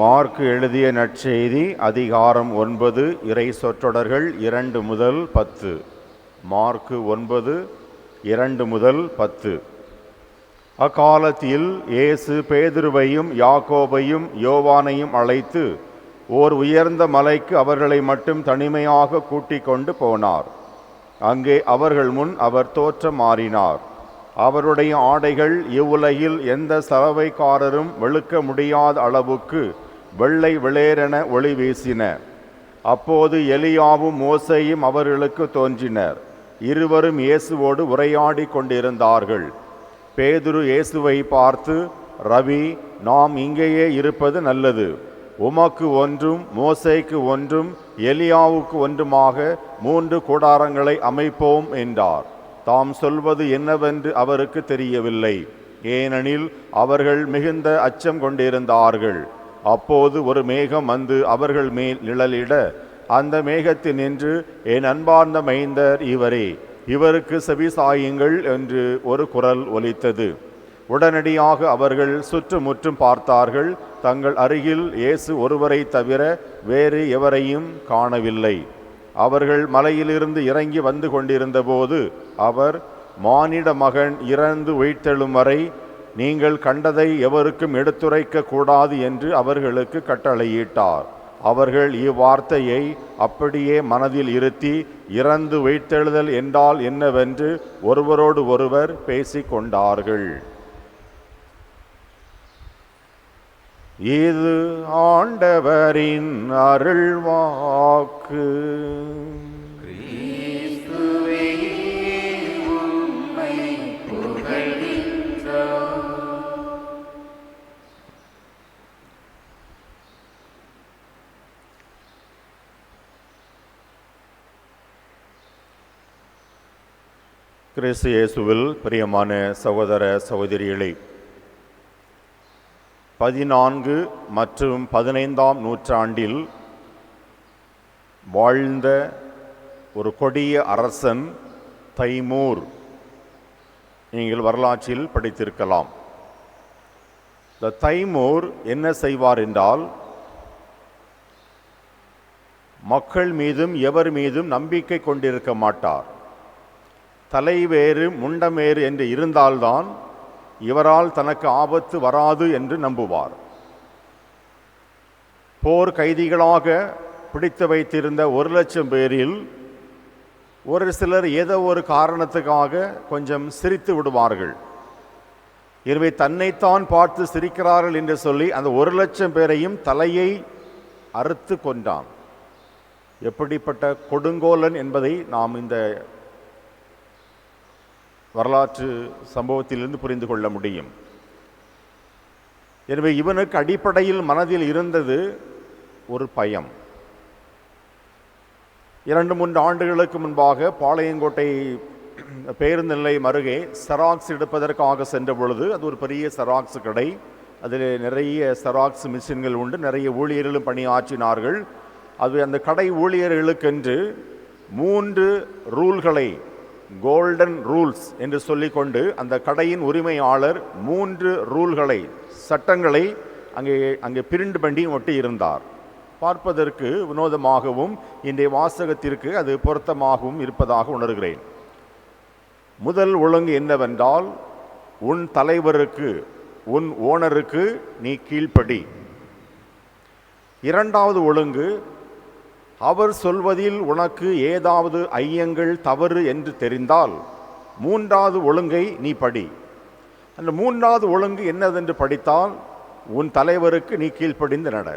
Mark எழுதிய நற்செய்தி அதிகாரம் ஒன்பது இறை சொற்றொடர்கள் இரண்டு முதல் பத்து. மார்க்கு ஒன்பது இரண்டு முதல் பத்து. அக்காலத்தில் இயேசு பேதுருவையும் யாக்கோபையும் யோவானையும் அழைத்து ஓர் உயர்ந்த மலைக்கு அவர்களை மட்டும் தனிமையாக கூட்டிக் கொண்டு போனார். அங்கே அவர்கள் முன் அவர் தோற்றம் மாறினார். அவருடைய ஆடைகள் இவ்வுலகில் எந்த சலவைக்காரரும் வெளுக்க முடியாத அளவுக்கு வெள்ளை வெளியேறென ஒளி வீசின அப்போது எலியாவும் மோசையும் அவர்களுக்கு தோன்றினர். இருவரும் இயேசுவோடு உரையாடி கொண்டிருந்தார்கள். பேதுரு இயேசுவை பார்த்து ரவி நாம் இங்கேயே இருப்பது நல்லது. உமக்கு ஒன்றும் மோசைக்கு ஒன்றும் எலியாவுக்கு ஒன்றுமாக மூன்று கூடாரங்களை அமைப்போம் என்றார். தாம் சொல்வது என்னவென்று அவருக்கு தெரியவில்லை. ஏனெனில் அவர்கள் மிகுந்த அச்சம் கொண்டிருந்தார்கள். அப்போது ஒரு மேகம் வந்து அவர்கள் மேல் நிழலிட அந்த மேகத்தில் நின்று என் அன்பார்ந்த மைந்தர் இவரே இவருக்கு செவிசாயுங்கள் என்று ஒரு குரல் ஒலித்தது. உடனடியாக அவர்கள் சுற்றுமுற்றும் பார்த்தார்கள். தங்கள் அருகில் இயேசு ஒருவரை தவிர வேறு எவரையும் காணவில்லை. அவர்கள் மலையிலிருந்து இறங்கி வந்து கொண்டிருந்தபோது அவர் மானிட மகன் இறந்து உயிர்த்தெழும் வரை நீங்கள் கண்டதை எவருக்கும் எடுத்துரைக்க கூடாது என்று அவர்களுக்கு கட்டளையிட்டார். அவர்கள் இவ்வார்த்தையை அப்படியே மனதில் இருத்தி இறந்து வைத்தெழுதல் என்றால் என்னவென்று ஒருவரோடு ஒருவர் பேசிக்கொண்டார்கள். இது ஆண்டவரின் அருள்வாக்கு. கிறிஸ்து இயேசுவில் பிரியமான சகோதர சகோதரிகளே பதினான்கு மற்றும் பதினைந்தாம் நூற்றாண்டில் வாழ்ந்த ஒரு கொடிய அரசன் தைமூர். நீங்கள் வரலாற்றில் படித்திருக்கலாம். இந்த தைமூர் என்ன செய்வார் என்றால் மக்கள் மீதும் எவர் மீதும் நம்பிக்கை கொண்டிருக்க மாட்டார். தலைவேறு முண்டமேறு என்று இருந்தால்தான் இவரால் தனக்கு ஆபத்து வராது என்று நம்புவார். போர் கைதிகளாக பிடித்து வைத்திருந்த ஒரு லட்சம் பேரில் ஒரு சிலர் ஏதோ ஒரு காரணத்துக்காக கொஞ்சம் சிரித்து விடுவார்கள். எனவே தன்னைத்தான் பார்த்து சிரிக்கிறார்கள் என்று சொல்லி அந்த ஒரு லட்சம் பேரையும் தலையை அறுத்து கொண்டான் எப்படிப்பட்ட கொடுங்கோலன் என்பதை நாம் இந்த வரலாற்று சம்பவத்திலிருந்து புரிந்து கொள்ள முடியும். எனவே இவனுக்கு அடிப்படையில் மனதில் இருந்தது ஒரு பயம். இரண்டு மூன்று ஆண்டுகளுக்கு முன்பாக பாளையங்கோட்டை பேருந்து நிலையம் அருகே செராக்ஸ் எடுப்பதற்காக சென்ற பொழுது அது ஒரு பெரிய செராக்ஸ் கடை. அதில் நிறைய செராக்ஸ் மிஷின்கள் உண்டு. நிறைய ஊழியர்களும் பணியாற்றினார்கள். அது அந்த கடை ஊழியர்களுக்கென்று மூன்று ரூல்களை கோல்டன் ரூல்ஸ் என்று சொல்லிக்கொண்டு அந்த கடையின் உரிமையாளர் மூன்று ரூல்களை சட்டங்களை அங்கே அங்கே பிரிண்ட் பண்ணி ஒட்டி இருந்தார். பார்ப்பதற்கு வினோதமாகவும் இன்றைய வாசகத்திற்கு அது பொருத்தமாகவும் இருப்பதாக உணர்கிறேன். முதல் ஒழுங்கு என்னவென்றால் உன் தலைவருக்கு உன் ஓனருக்கு நீ கீழ்ப்படி. இரண்டாவது ஒழுங்கு அவர் சொல்வதில் உனக்கு ஏதாவது ஐயங்கள் தவறு என்று தெரிந்தால் மூன்றாவது ஒழுங்கை நீ படி. அந்த மூன்றாவது ஒழுங்கு என்னதென்று படித்தால் உன் தலைவருக்கு நீ கீழ்ப்படிந்து நட.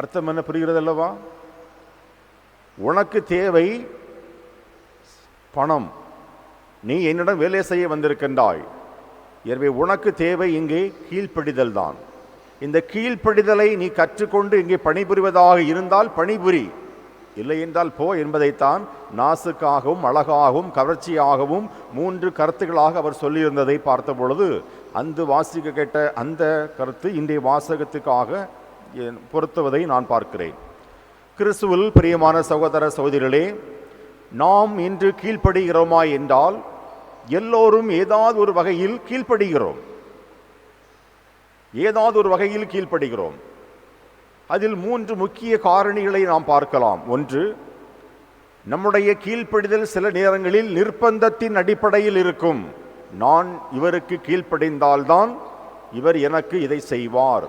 அர்த்தம் என்ன புரிகிறது அல்லவா உனக்கு தேவை பணம். நீ என்னிடம் வேலை செய்ய வந்திருக்கின்றாய். எனவே உனக்கு தேவை இங்கே கீழ்ப்படிதல் தான். இந்த கீழ்ப்படிதலை நீ கற்றுக்கொண்டு இங்கே பணிபுரிவதாக இருந்தால் பணிபுரி. இல்லை என்றால் போ என்பதைத்தான் நாசுக்காகவும் அழகாகவும் கவர்ச்சியாகவும் மூன்று கருத்துக்களாக அவர் சொல்லியிருந்ததை பார்த்த பொழுது அந்த வாசிக்க கேட்ட அந்த கருத்து இன்றைய வாசகத்துக்காக என் பொருத்துவதை நான் பார்க்கிறேன். கிறிஸ்துவில் பிரியமான சகோதர சகோதரிகளே நாம் இன்று கீழ்ப்படுகிறோமா என்றால் எல்லோரும் ஏதாவது ஒரு வகையில் கீழ்ப்படுகிறோம். ஏதாவது ஒரு வகையில் கீழ்ப்படுகிறோம். அதில் மூன்று முக்கிய காரணிகளை நாம் பார்க்கலாம். ஒன்று நம்முடைய கீழ்ப்படிதல் சில நேரங்களில் நிர்பந்தத்தின் அடிப்படையில் இருக்கும். நான் இவருக்கு கீழ்ப்படிந்தால்தான் இவர் எனக்கு இதை செய்வார்.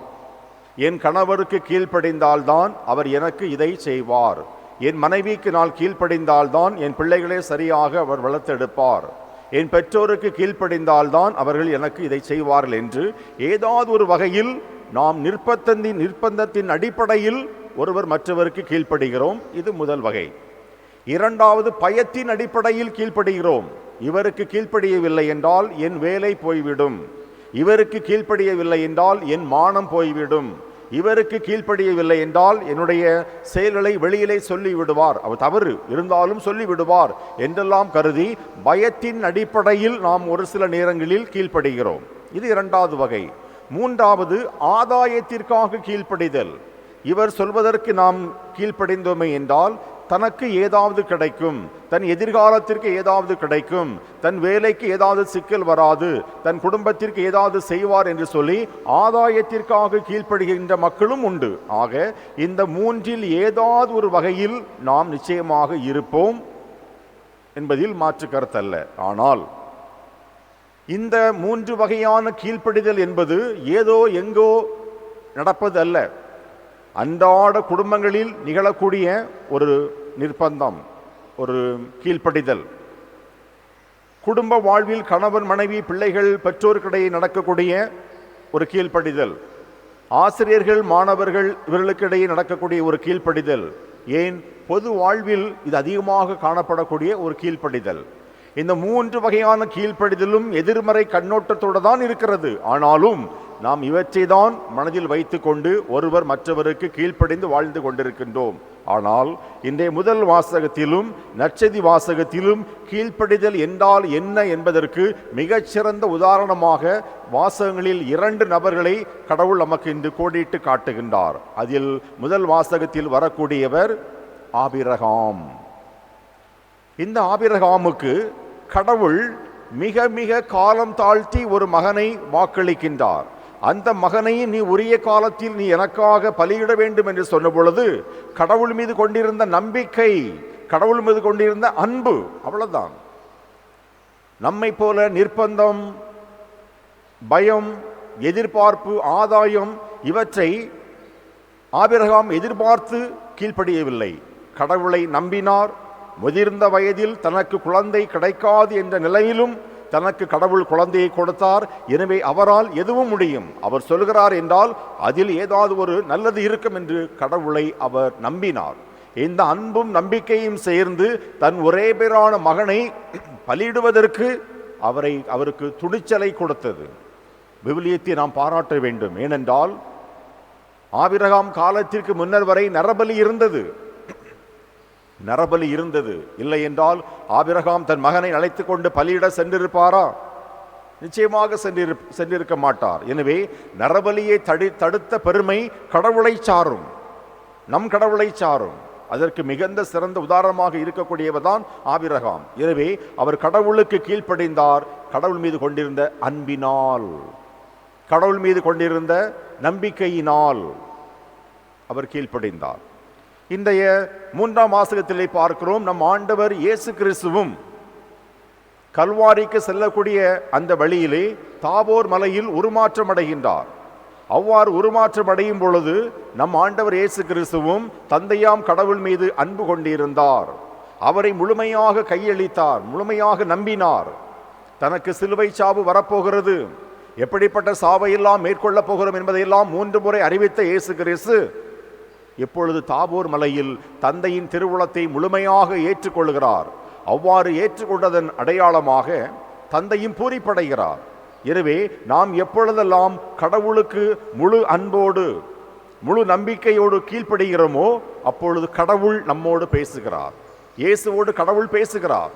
என் கணவருக்கு கீழ்ப்படிந்தால்தான் அவர் எனக்கு இதை செய்வார். என் மனைவிக்கு நான் கீழ்ப்படிந்தால்தான் என் பிள்ளைகளே சரியாக அவர் வளர்த்தெடுப்பார். என் பெற்றோருக்கு கீழ்ப்படைந்தால்தான் அவர்கள் எனக்கு இதை செய்வார்கள் என்று ஏதாவது ஒரு வகையில் நாம் நிர்பந்தத்தின் நிர்பந்தத்தின் அடிப்படையில் ஒருவர் மற்றவருக்கு கீழ்ப்படுகிறோம். இது முதல் வகை. இரண்டாவது பயத்தின் அடிப்படையில் கீழ்ப்படுகிறோம். இவருக்கு கீழ்ப்படியவில்லை என்றால் என் வேலை போய்விடும். இவருக்கு கீழ்ப்படியவில்லை என்றால் என் மானம் போய்விடும். இவருக்கு கீழ்ப்படியவில்லை என்றால் என்னுடைய செயல்களை வெளியிலே சொல்லி விடுவார் அவர் தவறு இருந்தாலும் சொல்லிவிடுவார் என்றெல்லாம் கருதி பயத்தின் அடிப்படையில் நாம் ஒரு சில நேரங்களில் கீழ்ப்படுகிறோம். இது இரண்டாவது வகை. மூன்றாவது ஆதாயத்திற்காக கீழ்ப்படிதல். இவர் சொல்வதற்கு நாம் கீழ்ப்படைந்தோமே என்றால் தனக்கு ஏதாவது கிடைக்கும் தன் எதிர்காலத்திற்கு ஏதாவது கிடைக்கும் தன் வேலைக்கு ஏதாவது சிக்கல் வராது தன் குடும்பத்திற்கு ஏதாவது செய்வார் என்று சொல்லி ஆதாயத்திற்காக கீழ்ப்படுகின்ற மக்களும் உண்டு. ஆக இந்த மூன்றில் ஏதாவது ஒரு வகையில் நாம் நிச்சயமாக இருப்போம் என்பதில் மாற்று கருத்தல்ல. ஆனால் இந்த மூன்று வகையான கீழ்ப்படிதல் என்பது ஏதோ எங்கோ நடப்பது அல்ல அன்றாட குடும்பங்களில் நிகழக்கூடிய ஒரு நிர்பந்தம் ஒரு கீழ்ப்படிதல். குடும்ப வாழ்வில் கணவன் மனைவி பிள்ளைகள் பெற்றோருக்கிடையே நடக்கக்கூடிய ஒரு கீழ்ப்படிதல். ஆசிரியர்கள் மாணவர்கள் இவர்களுக்கிடையே நடக்கக்கூடிய ஒரு கீழ்ப்படிதல். ஏன்? பொது வாழ்வில் இது அதிகமாக காணப்படக்கூடிய ஒரு கீழ்ப்படிதல். இந்த மூன்று வகையான கீழ்ப்படிதலும் எதிர்மறை கண்ணோட்டத்தோடு தான் இருக்கிறது. ஆனாலும் நாம் இவற்றை தான் மனதில் வைத்துக்கொண்டு ஒருவர் மற்றவருக்கு கீழ்ப்படிந்து வாழ்ந்து கொண்டிருக்கின்றோம். ஆனால் இன்றைய முதல் வாசகத்திலும் நச்சதி வாசகத்திலும் கீழ்ப்படிதல் என்றால் என்ன என்பதற்கு மிகச்சிறந்த உதாரணமாக வாசகங்களில் இரண்டு நபர்களை கடவுள் நமக்கு இன்று கோடிட்டு காட்டுகின்றார். அதில் முதல் வாசகத்தில் வரக்கூடியவர் ஆபிரகாம். இந்த ஆபிரகாமுக்கு கடவுள் மிக மிக காலம் தாழ்த்தி ஒரு மகனை வாக்களிக்கின்றார். அந்த மகனை நீ உரிய காலத்தில் நீ எனக்காக பலியிட வேண்டும் என்று சொன்ன பொழுது கடவுள் மீது கொண்டிருந்த நம்பிக்கை கடவுள் மீது கொண்டிருந்த அன்பு அவ்வளவுதான். நம்மை போல நிர்பந்தம் பயம் எதிர்பார்ப்பு ஆதாயம் இவற்றை ஆபிரகாம் எதிர்பார்த்து கீழ்ப்படியவில்லை. கடவுளை நம்பினார் முதிர்ந்த வயதில் தனக்கு குழந்தை கிடைக்காது என்ற நிலையிலும் தனக்கு கடவுள் குழந்தையை கொடுத்தார். எனவே அவரால் எதுவும் முடியும். அவர் சொல்கிறார் என்றால் அதில் ஏதாவது ஒரு நல்லது இருக்கும் என்று கடவுளை அவர் நம்பினார். இந்த அன்பும் நம்பிக்கையும் சேர்ந்து தன் ஒரே பேரான மகனை பலியிடுவதற்கு அவரை அவருக்கு துணிச்சலை கொடுத்தது. விவிலியத்தை நாம் பாராட்ட வேண்டும். ஏனென்றால் ஆபிரகாம் காலத்திற்கு முன்னர் வரை நரபலி இருந்தது. நரபலி இருந்தது. இல்லை என்றால் ஆபிரகாம் தன் மகனை அழைத்து கொண்டு பலியிட சென்றிருப்பாரா? நிச்சயமாக சென்றிரு சென்றிருக்க மாட்டார். எனவே நரபலியை தடி தடுத்த பெருமை கடவுளை சாரும். நம் கடவுளை சாரும். அதற்கு மிகுந்த சிறந்த உதாரணமாக இருக்கக்கூடியவர் தான் ஆபிரகாம். எனவே அவர் கடவுளுக்கு கீழ்ப்படைந்தார். கடவுள் மீது கொண்டிருந்த அன்பினால். கடவுள் மீது கொண்டிருந்த நம்பிக்கையினால் அவர் கீழ்ப்படைந்தார். இன்றைய மூன்றாம் வாசகத்திலே பார்க்கிறோம் நம் ஆண்டவர் இயேசு கிறிஸ்துவும் கல்வாரிக்கு செல்லக்கூடிய அந்த வழியிலே தாபோர் மலையில் உருமாற்றம் அடைகின்றார் அவ்வாறு உருமாற்றம் அடையும் பொழுது நம் ஆண்டவர் இயேசு கிறிஸ்துவும் தந்தையாம் கடவுள் மீது அன்பு கொண்டிருந்தார். அவரை முழுமையாக கையளித்தார் முழுமையாக நம்பினார். தனக்கு சிலுவை சாவு வரப்போகிறது. எப்படிப்பட்ட சாவையெல்லாம் மேற்கொள்ளப் போகிறோம் என்பதையெல்லாம் மூன்று முறை அறிவித்த இயேசு கிறிஸ்து இப்பொழுது தாபூர் மலையில் தந்தையின் திருவுளத்தை முழுமையாக ஏற்றுக்கொள்கிறார் அவ்வாறு ஏற்றுக்கொண்டதன் அடையாளமாக தந்தையும் பூரிப்படைகிறார். எனவே நாம் எப்பொழுதெல்லாம் கடவுளுக்கு முழு அன்போடு முழு நம்பிக்கையோடு கீழ்ப்படுகிறோமோ அப்பொழுது கடவுள் நம்மோடு பேசுகிறார். இயேசுவோடு கடவுள் பேசுகிறார்.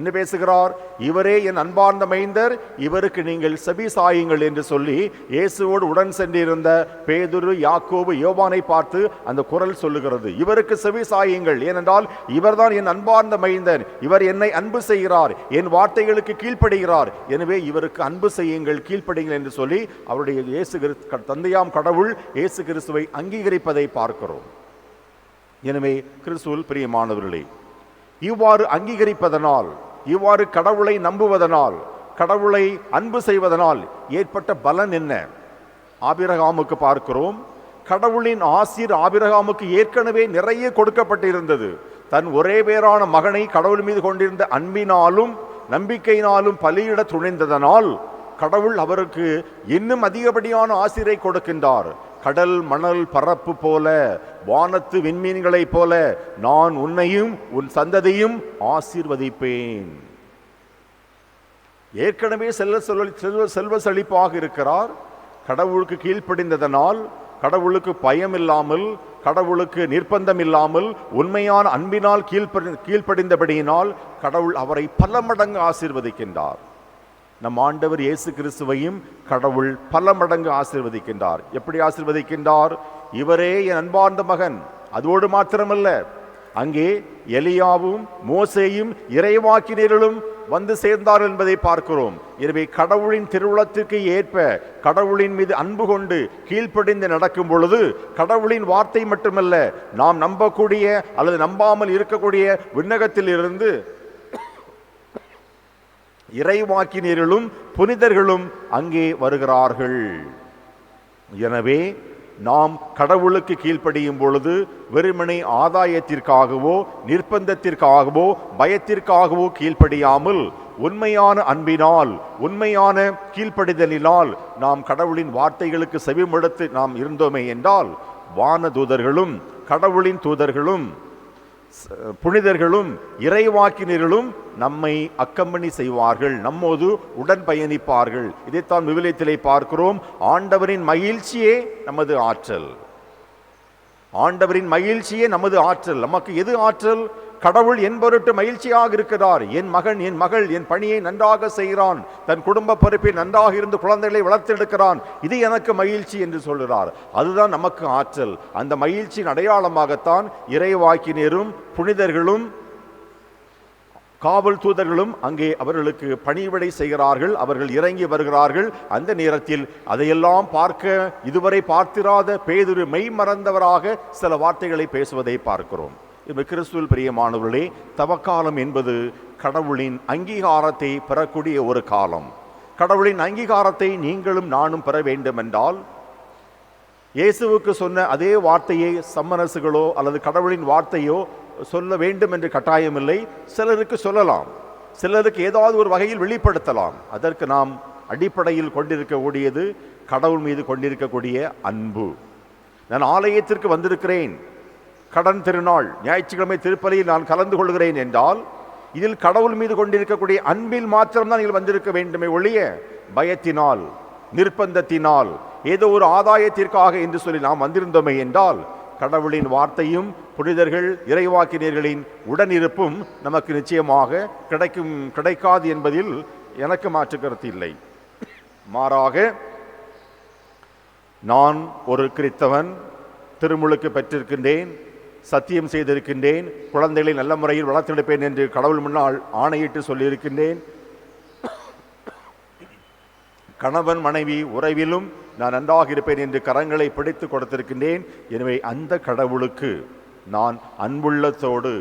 என்ன பேசுகிறார். இவரே என் அன்பார்ந்த மைந்தர் இவருக்கு நீங்கள் செவி சாயுங்கள் என்று சொல்லி இயேசுவோடு உடன் சென்றிருந்த பேதுரு யாக்கோபு யோவானை பார்த்து அந்த குரல் சொல்லுகிறது. இவருக்கு செவி சாயுங்கள் ஏனென்றால் இவர்தான் என் அன்பார்ந்த மைந்தன் இவர் என்னை அன்பு செய்கிறார் என் வார்த்தைகளுக்கு கீழ்ப்படுகிறார். எனவே இவருக்கு அன்பு செய்யுங்கள் கீழ்ப்படுங்கள் என்று சொல்லி அவருடைய இயேசு கிறிஸ்து தந்தையாம் கடவுள் இயேசு கிறிஸ்துவை அங்கீகரிப்பதை பார்க்கிறோம். எனவே கிறிஸ்துவல் பிரியமானவர்களே இவ்வாறு அங்கீகரிப்பதனால் இவ்வாறு கடவுளை நம்புவதனால் கடவுளை அன்பு செய்வதனால் ஏற்பட்ட பலன் என்ன? ஆபிரகாமுக்கு பார்க்கிறோம் கடவுளின் ஆசிர் ஆபிரகாமுக்கு ஏற்கனவே நிறைய கொடுக்கப்பட்டிருந்தது. தன் ஒரே பேரான மகனை கடவுள் மீது கொண்டிருந்த அன்பினாலும் நம்பிக்கையினாலும் பலியிட துணிந்ததனால் கடவுள் அவருக்கு இன்னும் அதிகப்படியான ஆசிரை கொடுக்கின்றார். கடல் மணல் பரப்பு போல வானத்து விண்மீன்களைப் போல நான் உன்னையும் உன் சந்ததியும் ஆசீர்வதிப்பேன். ஏற்கனவே செல்வ செல்வ செல்வ செல்வ செழிப்பாக இருக்கிறார். கடவுளுக்கு கீழ்ப்படிந்ததனால் கடவுளுக்கு பயம் இல்லாமல் கடவுளுக்கு நிர்பந்தம் இல்லாமல் உண்மையான அன்பினால் கீழ்ப்படி கீழ்ப்படிந்தபடியினால் கடவுள் அவரை பல மடங்கு ஆசீர்வதிக்கின்றார். நம் ஆண்டவர் இயேசு கிறிஸ்துவையும் கடவுள் பல மடங்கு ஆசீர்வதிக்கின்றார். எப்படி ஆசிர்வதிக்கின்றார்? இவரே என் அன்பார்ந்த மகன். அதோடு மாத்திரமல்ல. அங்கே எலியாவும் மோசேயும் இறைவாக்கினர்களும் வந்து சேர்ந்தார் என்பதை பார்க்கிறோம். எனவே கடவுளின் திருவுளத்திற்கு ஏற்ப கடவுளின் மீது அன்பு கொண்டு கீழ்ப்படிந்து நடக்கும் பொழுது கடவுளின் வார்த்தை மட்டுமல்ல நாம் நம்பக்கூடிய அல்லது நம்பாமல் இருக்கக்கூடிய விண்ணகத்தில் இருந்து இறைவாக்கினர்களும் புனிதர்களும் அங்கே வருகிறார்கள். எனவே நாம் கடவுளுக்கு கீழ்ப்படியும் பொழுது வெறுமனை ஆதாயத்திற்காகவோ நிர்பந்தத்திற்காகவோ பயத்திற்காகவோ கீழ்ப்படியாமல் உண்மையான அன்பினால் உண்மையான கீழ்ப்படிதலினால் நாம் கடவுளின் வார்த்தைகளுக்கு செவிமடுத்து நாம் இருந்தோமே என்றால் வான தூதர்களும் கடவுளின் தூதர்களும் புனிதர்களும் இறைவாக்கினர்களும் நம்மை அக்கம்பணி செய்வார்கள். நம்மோது உடன் பயணிப்பார்கள் இதைத்தான் விவிலியத்திலே பார்க்கிறோம். ஆண்டவரின் மகிழ்ச்சியே நமது ஆற்றல். ஆண்டவரின் மகிழ்ச்சியே நமது ஆற்றல். நமக்கு எது ஆற்றல்? கடவுள் என் பொருட்டு மகிழ்ச்சியாக இருக்கிறார் என் மகன் என் மகள் என் பணியை நன்றாக செய்கிறான். தன் குடும்ப பொறுப்பில் நன்றாக இருந்து குழந்தைகளை வளர்த்தெடுக்கிறான். இது எனக்கு மகிழ்ச்சி என்று சொல்கிறார் அதுதான் நமக்கு ஆற்றல். அந்த மகிழ்ச்சியின் அடையாளமாகத்தான் இறைவாக்கினரும் புனிதர்களும் காவல் தூதர்களும் அங்கே அவர்களுக்கு பணிவிடை செய்கிறார்கள். அவர்கள் இறங்கி வருகிறார்கள். அந்த நேரத்தில் அதையெல்லாம் பார்க்க இதுவரை பார்த்திராத பேதுரு மெய் மறந்தவராக சில வார்த்தைகளை பேசுவதை பார்க்கிறோம். கிறிஸ்துவில் பிரியமானவர்களே தவக்காலம் என்பது கடவுளின் அங்கீகாரத்தை பெறக்கூடிய ஒரு காலம். கடவுளின் அங்கீகாரத்தை நீங்களும் நானும் பெற வேண்டும் என்றால் இயேசுவுக்கு சொன்ன அதே வார்த்தையை சம்மனசுகளோ அல்லது கடவுளின் வார்த்தையோ சொல்ல வேண்டும் என்று கட்டாயமில்லை. சிலருக்கு சொல்லலாம். சிலருக்கு ஏதாவது ஒரு வகையில் வெளிப்படுத்தலாம். அதற்கு நாம் அடிப்படையில் கொண்டிருக்கக்கூடியது கடவுள் மீது கொண்டிருக்கக்கூடிய அன்பு. நான் ஆலயத்திற்கு வந்திருக்கிறேன். கடன் திருநாள் ஞாயிற்றுக்கிழமை திருப்பலியில் நான் கலந்து கொள்கிறேன் என்றால் இதில் கடவுள் மீது கொண்டிருக்கக்கூடிய அன்பில் மாத்திரம்தான் நீங்கள் வந்திருக்க வேண்டுமே ஒழிய பயத்தினால் நிர்பந்தத்தினால் ஏதோ ஒரு ஆதாயத்திற்காக என்று சொல்லி நாம் வந்திருந்தோமே என்றால் கடவுளின் வார்த்தையும் புனிதர்கள் இறைவாக்கினர்களின் உடனிருப்பும் நமக்கு நிச்சயமாக கிடைக்கும் கிடைக்காது என்பதில் எனக்கு மாற்று கருத்து இல்லை. மாறாக நான் ஒரு கிறித்தவன் திருமுழுக்கு பெற்றிருக்கின்றேன் சத்தியம் செய்திருக்கின்றேன். குழந்தைகளை நல்ல முறையில் வளர்த்தெடுப்பேன் என்று கடவுள் முன்னால் ஆணையிட்டு சொல்லியிருக்கின்றேன். கணவன் மனைவி உறவிலும் நான் நன்றாக இருப்பேன் என்று கரங்களை பிடித்து கொடுத்திருக்கின்றேன். எனவே அந்த கடவுளுக்கு நான் அன்புள்ளத்தோடு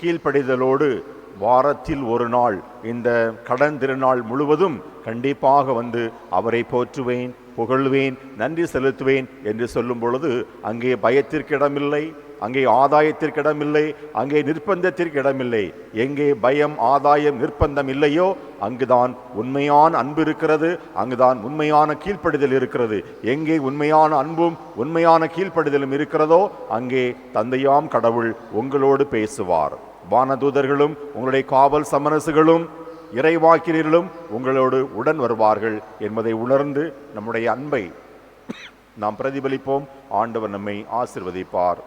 கீழ்ப்படிதலோடு வாரத்தில் ஒரு நாள் இந்த கடன் திருநாள் முழுவதும் கண்டிப்பாக வந்து அவரை போற்றுவேன். புகழ்வேன் நன்றி செலுத்துவேன் என்று சொல்லும் பொழுது அங்கே பயத்திற்கு இடமில்லை அங்கே ஆதாயத்திற்கு இடமில்லை அங்கே நிர்பந்தத்திற்கு இடமில்லை எங்கே பயம் ஆதாயம் நிர்பந்தம் இல்லையோ அங்குதான் உண்மையான அன்பு இருக்கிறது அங்குதான் உண்மையான கீழ்ப்படிதல் இருக்கிறது. எங்கே உண்மையான அன்பும் உண்மையான கீழ்ப்படிதலும் இருக்கிறதோ அங்கே தந்தையாம் கடவுள் உங்களோடு பேசுவார். வானதூதர்களும் உங்களுடைய காவல் சமரசுகளும் இறைவாக்கினர்களும் உங்களோடு உடன் வருவார்கள் என்பதை உணர்ந்து நம்முடைய அன்பை நாம் பிரதிபலிப்போம். ஆண்டவர் நம்மை ஆசிர்வதிப்பார்.